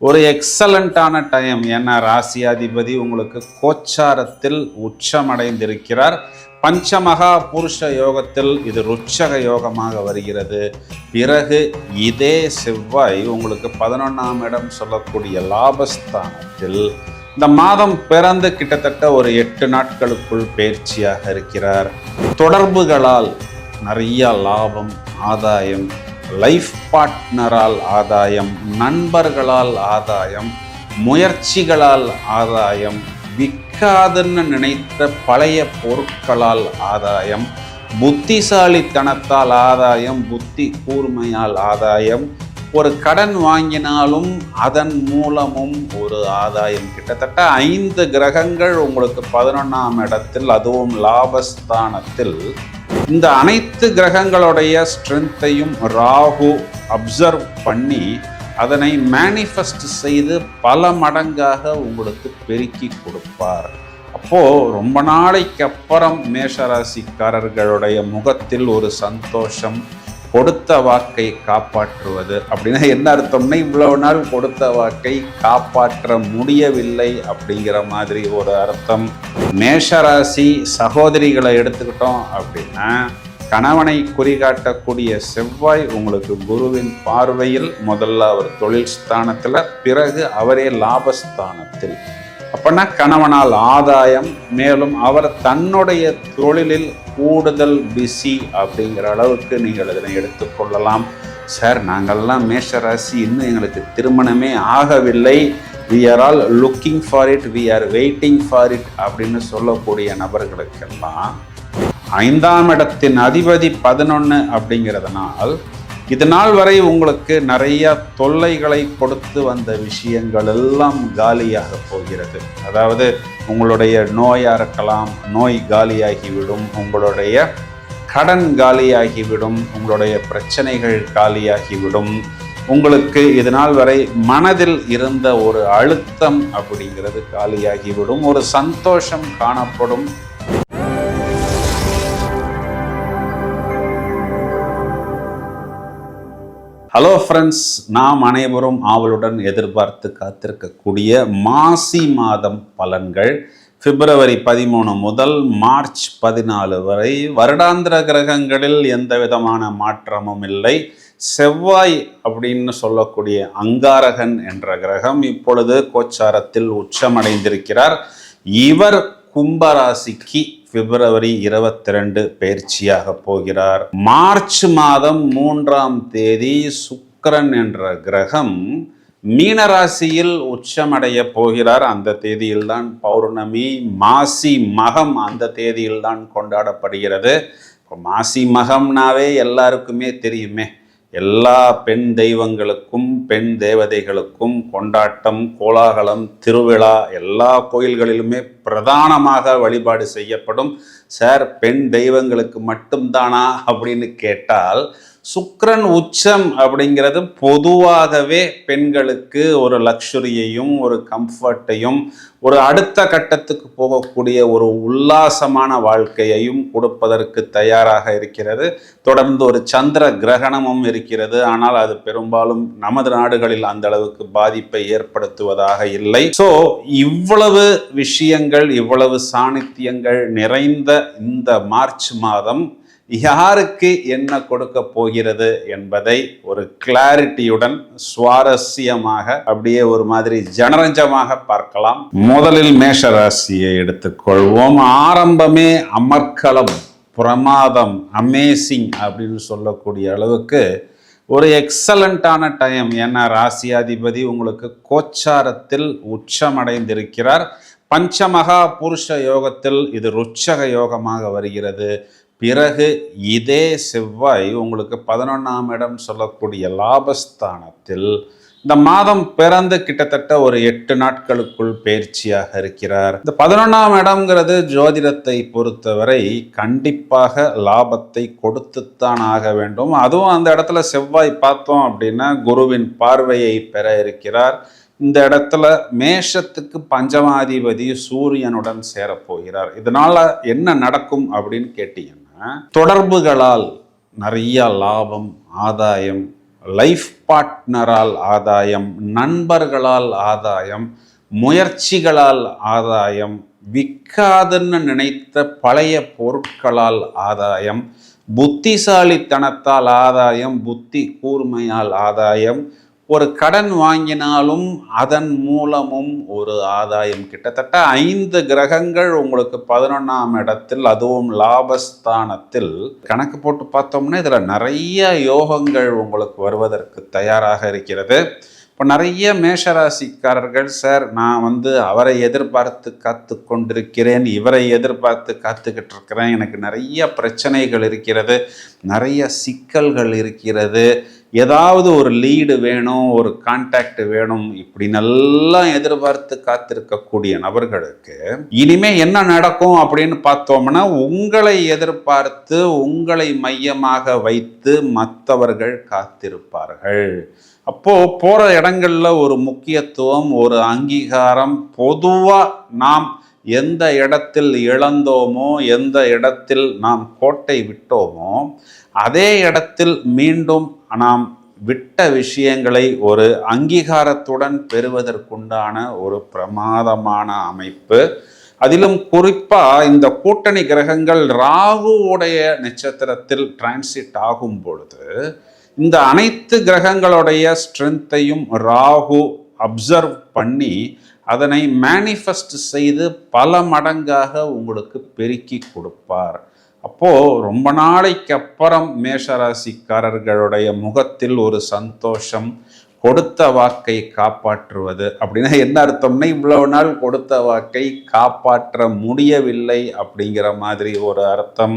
ஒரு எக்ஸலண்ட்டான டைம் ஏன்னா ராசியாதிபதி உங்களுக்கு கோச்சாரத்தில் உச்சமடைந்திருக்கிறார். பஞ்சமகா புருஷ யோகத்தில் இது ருச்சக யோகமாக வருகிறது. பிறகு இதே செவ்வாய் உங்களுக்கு பதினொன்றாம் இடம் சொல்லக்கூடிய லாபஸ்தானத்தில். இந்த மாதம் பிறந்து கிட்டத்தட்ட ஒரு எட்டு நாட்களுக்குள் பயிற்சியாக இருக்கிறார். தொடர்புகளால் நிறைய லாபம் ஆதாயம் லைஃப் பார்ட்னரால் ஆதாயம் நண்பர்களால் ஆதாயம் முயற்சிகளால் ஆதாயம் விற்காதுன்னு நினைத்த பழைய பொருட்களால் ஆதாயம் புத்திசாலித்தனத்தால் ஆதாயம் புத்தி கூர்மையால் ஆதாயம் ஒரு கடன் வாங்கினாலும் அதன் மூலமும் ஒரு ஆதாயம். கிட்டத்தட்ட ஐந்து கிரகங்கள் உங்களுக்கு பதினொன்றாம் இடத்தில் அதுவும் லாபஸ்தானத்தில். இந்த அனைத்து கிரகங்களுடைய ஸ்ட்ரென்த்தையும் ராகு அப்சர்வ் பண்ணி அதனை மேனிஃபெஸ்ட் செய்து பல மடங்காக உங்களுக்கு பெருக்கி கொடுப்பார். அப்போது ரொம்ப நாளைக்கு அப்புறம் மேஷராசிக்காரர்களுடைய முகத்தில் ஒரு சந்தோஷம் கொடுத்த வாக்கை காப்பாற்றுவது அப்படின்னா என்ன அர்த்தம்னா இவ்வளவு நாள் கொடுத்த வாக்கை காப்பாற்ற முடியவில்லை அப்படிங்கிற மாதிரி ஒரு அர்த்தம். மேஷராசி சகோதரிகளை எடுத்துக்கிட்டோம் அப்படின்னா கணவனை குறிகாட்டக்கூடிய செவ்வாய் உங்களுக்கு குருவின் பார்வையில் முதல்ல அவர் தொழில் ஸ்தானத்தில் பிறகு அவரே லாபஸ்தானத்தில். அப்படின்னா கணவனால் ஆதாயம் மேலும் அவர் தன்னுடைய தொழிலில் கூடுதல் பிஸி அப்படிங்கிற அளவுக்கு நீங்கள் இதனை எடுத்துக்கொள்ளலாம் சார் நாங்கள்லாம் மேஷராசி இன்னும் எங்களுக்கு திருமணமே ஆகவில்லை. We are all looking for it we are waiting for it அப்படின்னு சொல்லக்கூடிய நபர்களுக்கெல்லாம் ஐந்தாம் இடத்தின் அதிபதி பதினொன்று அப்படிங்கிறதுனால் இது நாள் வரை உங்களுக்கு நிறைய தொல்லைகளை கொடுத்து வந்த விஷயங்கள் எல்லாம் காலியாக போகிறது. அதாவது உங்களுடைய நோயாக இருக்கலாம் நோய் காலியாகிவிடும் உங்களுடைய கடன் காலியாகிவிடும் உங்களுடைய பிரச்சனைகள் காலியாகிவிடும். உங்களுக்கு இது நாள் வரை மனதில் இருந்த ஒரு அழுத்தம் அப்படிங்கிறது காலியாகிவிடும் ஒரு சந்தோஷம் காணப்படும். ஹலோ ஃப்ரெண்ட்ஸ் நாம் அனைவரும் ஆவலுடன் எதிர்பார்த்து காத்திருக்கக்கூடிய மாசி மாதம் பலன்கள். பிப்ரவரி பதிமூணு முதல் மார்ச் பதினாலு வரை வருடாந்திர கிரகங்களில் எந்த விதமான மாற்றமும் இல்லை. செவ்வாய் அப்படின்னு சொல்லக்கூடிய அங்காரகன் என்ற கிரகம் இப்பொழுது கோச்சாரத்தில் உச்சமடைந்திருக்கிறார். இவர் கும்பராசிக்கு பிப்ரவரி இருபத்தி ரெண்டு பயிற்சியாக போகிறார். மார்ச் மாதம் மூன்றாம் தேதி சுக்கிரன் என்ற கிரகம் மீனராசியில் உச்சமடைய போகிறார். அந்த தேதியில்தான் பௌர்ணமி மாசி மகம் அந்த தேதியில்தான் கொண்டாடப்படுகிறது. இப்போ மாசி மகம்னாவே எல்லாருக்குமே தெரியுமே. எல்லா பெண் தெய்வங்களுக்கும் பெண் தேவதைகளுக்கும் கொண்டாட்டம் கோலாகலம் திருவிழா எல்லா கோயில்களிலுமே பிரதானமாக வழிபாடு செய்யப்படும். சார் பெண் தெய்வங்களுக்கு மட்டும்தானா அப்படின்னு கேட்டால் சுக்ரன் உச்சம் அப்படிங்கிறது பொதுவாகவே பெண்களுக்கு ஒரு லக்ஸுரியையும் ஒரு கம்ஃபர்ட்டையும் ஒரு அடுத்த கட்டத்துக்கு போகக்கூடிய ஒரு உல்லாசமான வாழ்க்கையையும் கொடுப்பதற்கு தயாராக இருக்கிறது. தொடர்ந்து ஒரு சந்திர கிரகணமும் இருக்கிறது. ஆனால் அது பெரும்பாலும் நமது நாடுகளில் அந்த அளவுக்கு பாதிப்பை ஏற்படுத்துவதாக இல்லை. ஸோ இவ்வளவு விஷயங்கள் இவ்வளவு சாணித்தியங்கள் நிறைந்த இந்த மார்ச் மாதம் யாருக்கு என்ன கொடுக்க போகிறது என்பதை ஒரு கிளாரிட்டியுடன் சுவாரஸ்யமாக அப்படியே ஒரு மாதிரி ஜனரஞ்சமாக பார்க்கலாம். முதலில் மேஷ ராசியை எடுத்துக்கொள்வோம். ஆரம்பமே அமர்க்களம் பிரமாதம் அமேசிங் அப்படின்னு சொல்லக்கூடிய அளவுக்கு ஒரு எக்ஸலண்ட்டான டைம் ஏன்னா ராசியாதிபதி உங்களுக்கு கோச்சாரத்தில் உச்சமடைந்திருக்கிறார். பஞ்சமகா புருஷ யோகத்தில் இது ருச்சக யோகமாக வருகிறது. பிறகு இதே செவ்வாய் உங்களுக்கு பதினொன்றாம் இடம் சொல்லக்கூடிய லாபஸ்தானத்தில் இந்த மாதம் பிறந்து கிட்டத்தட்ட ஒரு எட்டு நாட்களுக்குள் பயிற்சியாக இருக்கிறார். இந்த பதினொன்றாம் இடம்ங்கிறது ஜோதிடத்தை பொறுத்தவரை கண்டிப்பாக லாபத்தை கொடுத்துத்தான் ஆக வேண்டும். அதுவும் அந்த இடத்துல செவ்வாய் பார்த்தோம் அப்படின்னா குருவின் பார்வையை பெற இருக்கிறார். இந்த இடத்துல மேஷத்துக்கு பஞ்சமாதிபதி சூரியனுடன் சேரப்போகிறார். இதனால என்ன நடக்கும் அப்படின்னு கேட்டீங்கன்னா தொடர்புகளால் நிறைய லாபம் ஆதாயம் லைஃப் பார்ட்னரால் ஆதாயம் நண்பர்களால் ஆதாயம் முயற்சிகளால் ஆதாயம் விற்காதுன்னு நினைத்த பழைய பொருட்களால் ஆதாயம் புத்திசாலித்தனத்தால் ஆதாயம் புத்தி கூர்மையால் ஆதாயம் ஒரு கடன் வாங்கினாலும் அதன் மூலமும் ஒரு ஆதாயம் கிட்டத்தட்ட ஐந்து கிரகங்கள் உங்களுக்கு பதினொன்றாம் இடத்தில் அதுவும் லாபஸ்தானத்தில். கணக்கு போட்டு பார்த்தோம்னா இதில் நிறைய யோகங்கள் உங்களுக்கு வருவதற்கு தயாராக இருக்கிறது. இப்போ நிறைய மேஷராசிக்காரர்கள் சார் நான் வந்து அவரை எதிர்பார்த்து காத்து கொண்டிருக்கிறேன் இவரை எதிர்பார்த்து காத்துக்கிட்டு இருக்கிறேன் எனக்கு நிறைய பிரச்சனைகள் இருக்கிறது நிறைய சிக்கல்கள் இருக்கிறது ஏதாவது ஒரு லீடு வேணும் ஒரு கான்டாக்ட் வேணும் இப்படி நல்லா எதிர்பார்த்து காத்திருக்கக்கூடிய நபர்களுக்கு இனிமே என்ன நடக்கும் அப்படின்னு பார்த்தோம்னா உங்களை எதிர்பார்த்து உங்களை மையமாக வைத்து மற்றவர்கள் காத்திருப்பார்கள். அப்போ போற இடங்கள்ல ஒரு முக்கியத்துவம் ஒரு அங்கீகாரம் பொதுவா நாம் எந்த இடத்தில் இழந்தோமோ எந்த இடத்தில் நாம் கோட்டை விட்டோமோ அதே இடத்தில் மீண்டும் ஆனால் விட்ட விஷயங்களை ஒரு அங்கீகாரத்துடன் பெறுவதற்குண்டான ஒரு பிரமாதமான அமைப்பு. அதிலும் குறிப்பாக இந்த கூட்டணி கிரகங்கள் ராகுவுடைய நட்சத்திரத்தில் டிரான்சிட் ஆகும் பொழுது இந்த அனைத்து கிரகங்களுடைய ஸ்ட்ரென்த்தையும் ராகு அப்சர்வ் பண்ணி அதனை மேனிஃபெஸ்ட் செய்து பல மடங்காக உங்களுக்கு பெருக்கி கொடுப்பார். அப்போது ரொம்ப நாளைக்கு அப்புறம் மேஷராசிக்காரர்களுடைய முகத்தில் ஒரு சந்தோஷம் கொடுத்த வாக்கை காப்பாற்றுவது. அப்படின்னா என்ன அர்த்தம்னா இவ்வளவு நாள் கொடுத்த வாக்கை காப்பாற்ற முடியவில்லை அப்படிங்கிற மாதிரி ஒரு அர்த்தம்.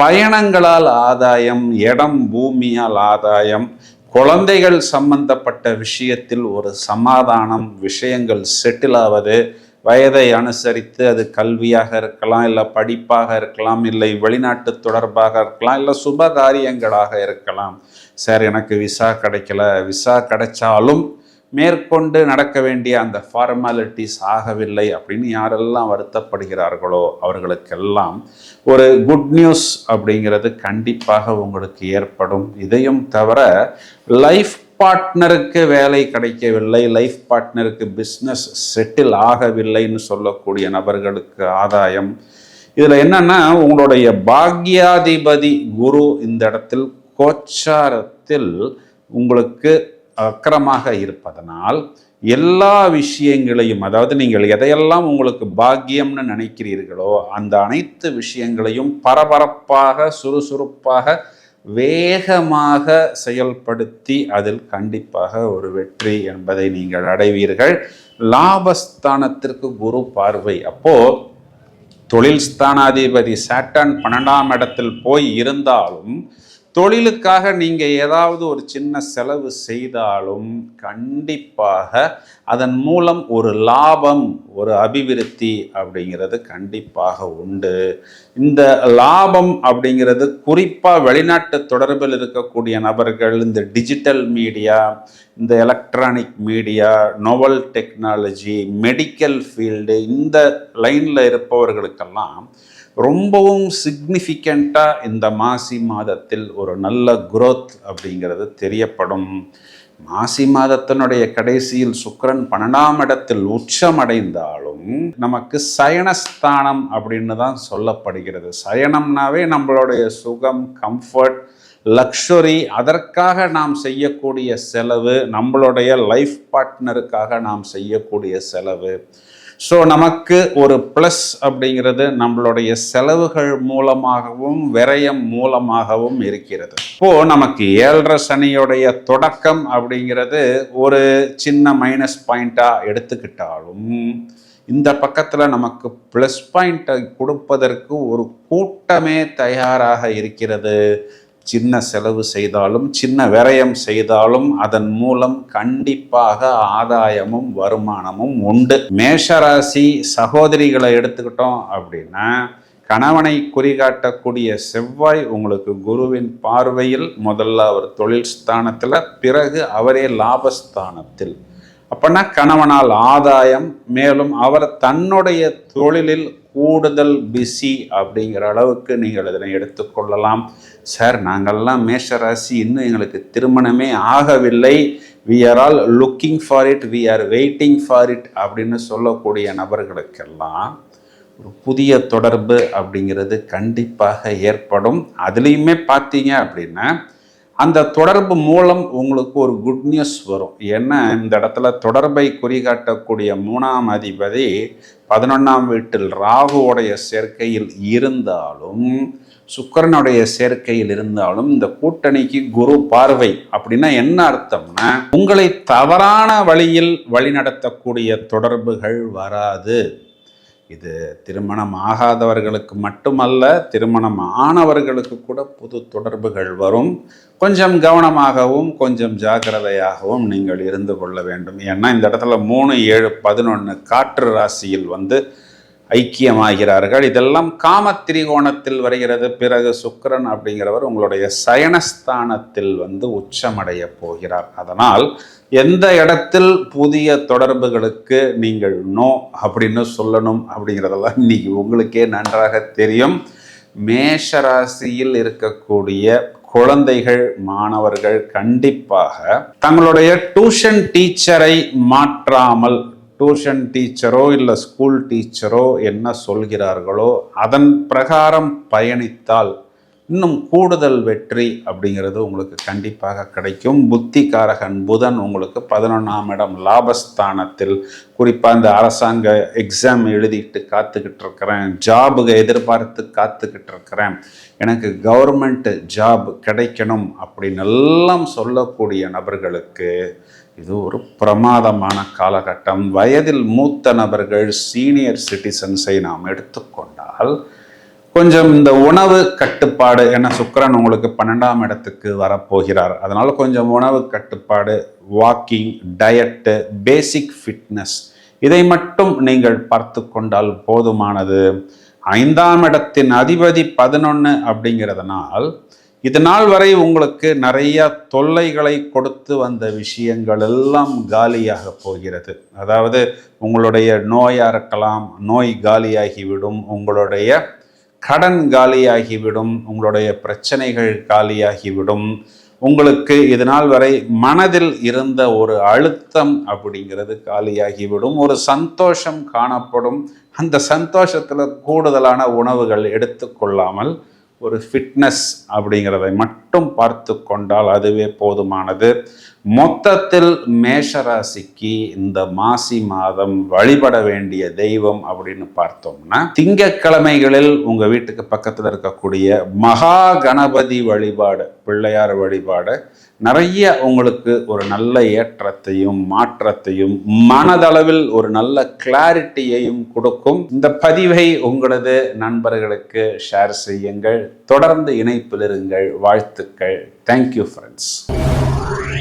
பயணங்களால் ஆதாயம் இடம் பூமியால் ஆதாயம் குழந்தைகள் சம்பந்தப்பட்ட விஷயத்தில் ஒரு சமாதானம் விஷயங்கள் செட்டில் ஆவது வயதை அனுசரித்து அது கல்வியாக இருக்கலாம் இல்லை படிப்பாக இருக்கலாம் இல்லை வெளிநாட்டு தொடர்பாக இருக்கலாம் இல்லை சுப காரியங்களாக இருக்கலாம். சார் எனக்கு விசா கிடைக்கல. விசா கிடைச்சாலும் மேற்கொண்டு நடக்க வேண்டிய அந்த ஃபார்மாலிட்டிஸ் ஆகவில்லை அப்படின்னு யாரெல்லாம் வருத்தப்படுகிறார்களோ அவர்களுக்கெல்லாம் ஒரு குட் நியூஸ் அப்படிங்கிறது கண்டிப்பாக உங்களுக்கு ஏற்படும். இதையும் தவிர லைஃப் பார்ட்னருக்கு வேலை கிடைக்கவில்லை லைஃப் பார்ட்னருக்கு பிஸ்னஸ் செட்டில் ஆகவில்லைன்னு சொல்லக்கூடிய நபர்களுக்கு ஆதாயம். இதில் என்னன்னா உங்களுடைய பாக்யாதிபதி குரு இந்த இடத்தில் கோச்சாரத்தில் உங்களுக்கு அக்கரமாக இருப்பதனால் எல்லா விஷயங்களையும் அதாவது நீங்கள் எதையெல்லாம் உங்களுக்கு பாக்கியம்னு நினைக்கிறீர்களோ அந்த அனைத்து விஷயங்களையும் பரபரப்பாக சுறுசுறுப்பாக வேகமாக செயல்படுத்தி அதில் கண்டிப்பாக ஒரு வெற்றி என்பதை நீங்கள் அடைவீர்கள். லாபஸ்தானத்திற்கு குரு பார்வை. அப்போ தொழில் ஸ்தானாதிபதி சாட்டன் பன்னெண்டாம் இடத்தில் போய் இருந்தாலும் தொழிலுக்காக நீங்கள் ஏதாவது ஒரு சின்ன செலவு செய்தாலும் கண்டிப்பாக அதன் மூலம் ஒரு லாபம் ஒரு அபிவிருத்தி அப்படிங்கிறது கண்டிப்பாக உண்டு. இந்த லாபம் அப்படிங்கிறது குறிப்பாக வெளிநாட்டு தொடர்பில் இருக்கக்கூடிய நபர்கள் இந்த டிஜிட்டல் மீடியா இந்த electronic media novel technology medical field இந்த லைனில் இருப்பவர்களுக்கெல்லாம் ரொம்பவும் சிக்னிஃபிகண்ட்டாக இந்த மாசி மாதத்தில் ஒரு நல்ல குரோத் அப்படிங்கிறது தெரியப்படும். மாசி மாதத்தினுடைய கடைசியில் சுக்கரன் பன்னெண்டாம் இடத்தில் உச்சமடைந்தாலும் நமக்கு சயனஸ்தானம் அப்படின்னு தான் சொல்லப்படுகிறது. சயனம்னாவே நம்மளுடைய சுகம் கம்ஃபர்ட் லக்ஷரி அதற்காக நாம் செய்யக்கூடிய செலவு நம்மளுடைய லைஃப் பார்ட்னருக்காக நாம் செய்யக்கூடிய செலவு. ஸோ நமக்கு ஒரு ப்ளஸ் அப்படிங்கிறது நம்மளுடைய செலவுகள் மூலமாகவும் விரயம் மூலமாகவும் இருக்கிறது. இப்போ நமக்கு ஏழரை சனியுடைய தொடக்கம் அப்படிங்கிறது ஒரு சின்ன மைனஸ் பாயிண்ட்டாக எடுத்துக்கிட்டாலும் இந்த பக்கத்தில் நமக்கு ப்ளஸ் பாயிண்ட்டை கொடுப்பதற்கு ஒரு கூட்டமே தயாராக இருக்கிறது. சின்ன செலவு செய்தாலும் சின்ன விரயம் செய்தாலும் அதன் மூலம் கண்டிப்பாக ஆதாயமும் வருமானமும் உண்டு. மேஷராசி சகோதரிகளை எடுத்துக்கிட்டோம் அப்படின்னா கணவனை குறிகாட்டக்கூடிய செவ்வாய் உங்களுக்கு குருவின் பார்வையில் முதல்ல அவர் தொழில் ஸ்தானத்தில் பிறகு அவரே லாபஸ்தானத்தில். அப்படின்னா கணவனால் ஆதாயம் மேலும் அவர் தன்னுடைய தொழிலில் கூடுதல் பிஸி அப்படிங்கிற அளவுக்கு நீங்கள் இதனை எடுத்துக்கொள்ளலாம் சார் நாங்கள்லாம் மேஷராசி இன்னும் எங்களுக்கு திருமணமே ஆகவில்லை. We are all looking for it we are waiting for it அப்படின்னு சொல்லக்கூடிய நபர்களுக்கெல்லாம் ஒரு புதிய தொடர்பு அப்படிங்கிறது கண்டிப்பாக ஏற்படும். அதுலேயுமே பார்த்தீங்க அப்படின்னா அந்த தொடர்பு மூலம் உங்களுக்கு ஒரு குட் நியூஸ் வரும். ஏன்னா இந்த இடத்துல தொடர்பை குறிகாட்டக்கூடிய மூணாம் அதிபதி பதினொன்றாம் வீட்டில் ராகுவோடைய சேர்க்கையில் இருந்தாலும் சுக்கரனுடைய சேர்க்கையில் இருந்தாலும் இந்த கூட்டணிக்கு குரு பார்வை அப்படின்னா என்ன அர்த்தம்னா உங்களை தவறான வழியில் வழிநடத்தக்கூடிய தொடர்புகள் வராது. இது திருமணம் ஆகாதவர்களுக்கு மட்டுமல்ல திருமணம் ஆனவர்களுக்கு கூட புது தொடர்புகள் வரும். கொஞ்சம் கவனமாகவும் கொஞ்சம் ஜாக்கிரதையாகவும் நீங்கள் இருந்து கொள்ள வேண்டும். ஏன்னா இந்த இடத்துல மூணு ஏழு பதினொன்று காற்று ராசியில் வந்து ஐக்கியமாகிறார்கள். இதெல்லாம் காம திரிகோணத்தில் வருகிறது. பிறகு சுக்கரன் அப்படிங்கிறவர் உங்களுடைய சயனஸ்தானத்தில் வந்து உச்சமடைய போகிறார். அதனால் எந்த இடத்தில் புதிய தொடர்புகளுக்கு நீங்கள் நோ அப்படின்னு சொல்லணும் அப்படிங்கிறதெல்லாம் இன்னைக்கு உங்களுக்கே நன்றாக தெரியும். மேஷராசியில் இருக்கக்கூடிய குழந்தைகள் மாணவர்கள் கண்டிப்பாக தங்களுடைய டியூஷன் டீச்சரை மாற்றாமல் டியூஷன் டீச்சரோ இல்லை ஸ்கூல் டீச்சரோ என்ன சொல்கிறார்களோ அதன் பிரகாரம் பயணித்தால் இன்னும் கூடுதல் வெற்றி அப்படிங்கிறது உங்களுக்கு கண்டிப்பாக கிடைக்கும். புத்திகாரகன் புதன் உங்களுக்கு பதினொன்றாம் இடம் லாபஸ்தானத்தில். குறிப்பாக இந்த அரசாங்க எக்ஸாம் எழுதிட்டு காத்துக்கிட்டு இருக்கிறேன். ஜாபுக்கு எதிர்பார்த்து காத்துக்கிட்டு இருக்கிறேன். எனக்கு கவர்மெண்ட் ஜாப் கிடைக்கணும் அப்படின்னு எல்லாம் சொல்லக்கூடிய நபர்களுக்கு இது ஒரு பிரமாதமான காலகட்டம். வயதில் மூத்த நபர்கள் சீனியர் சிட்டிசன்ஸை நாம் எடுத்துக்கொண்டால் கொஞ்சம் இந்த உணவு கட்டுப்பாடு ஏன்னா சுக்கரன் உங்களுக்கு பன்னெண்டாம் இடத்துக்கு வரப்போகிறார். அதனால் கொஞ்சம் உணவு கட்டுப்பாடு வாக்கிங் டயட்டு பேசிக் ஃபிட்னஸ் இதை மட்டும் நீங்கள் பார்த்து கொண்டால் போதுமானது. ஐந்தாம் இடத்தின் அதிபதி பதினொன்று அப்படிங்கிறதுனால் இது நாள் வரை உங்களுக்கு நிறைய தொல்லைகளை கொடுத்து வந்த விஷயங்கள் எல்லாம் காலியாக போகிறது. அதாவது உங்களுடைய நோயாக இருக்கலாம் நோய் காலியாகிவிடும் உங்களுடைய கடன் காலியாகிவிடும் உங்களுடைய பிரச்சனைகள் காலியாகிவிடும். உங்களுக்கு இது நாள் வரை மனதில் இருந்த ஒரு அழுத்தம் அப்படிங்கிறது காலியாகிவிடும். ஒரு சந்தோஷம் காணப்படும். அந்த சந்தோஷத்தில் கூடுதலான உணவுகள் எடுத்துக்கொள்ளாமல் ஒரு ஃபிட்னஸ் அப்படிங்கிறதை மட்டும் பார்த்து கொண்டால் அதுவே போதுமானது. மொத்தத்தில் மேஷராசிக்கு இந்த மாசி மாதம் வழிபட வேண்டிய தெய்வம் அப்படின்னு பார்த்தோம்னா திங்கக்கிழமைகளில் உங்கள் வீட்டுக்கு பக்கத்தில் இருக்கக்கூடிய மகா கணபதி வழிபாடு பிள்ளையார் வழிபாடு நிறைய உங்களுக்கு ஒரு நல்ல ஏற்றத்தையும் மாற்றத்தையும் மனதளவில் ஒரு நல்ல கிளாரிட்டியையும் கொடுக்கும். இந்த பதிவை உங்களது நண்பர்களுக்கு ஷேர் செய்யுங்கள். தொடர்ந்து இணைப்பில் இருங்கள். வாழ்த்துக்கள். Thank you friends